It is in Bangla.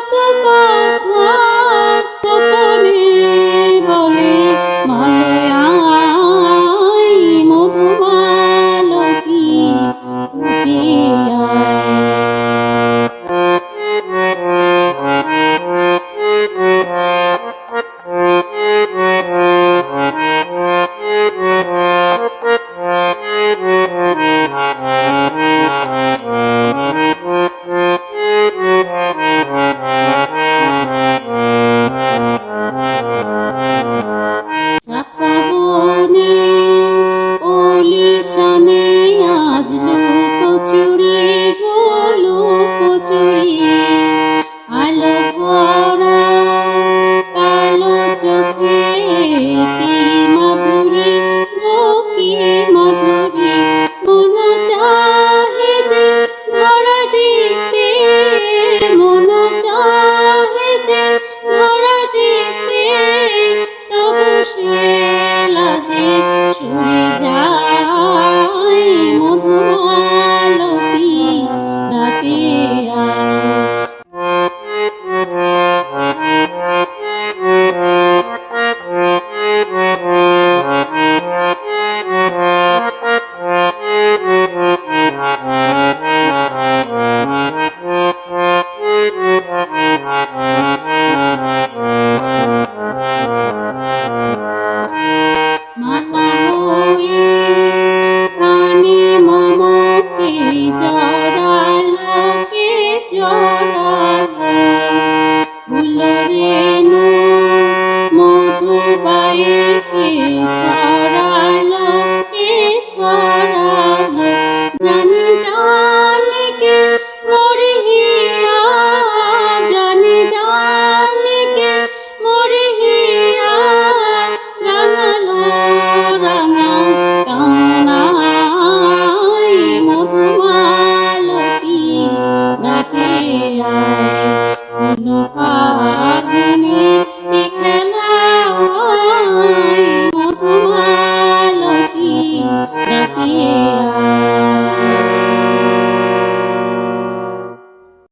কত কথা গোপনে বলে ভালো মধু ভালো কি ফাগুনে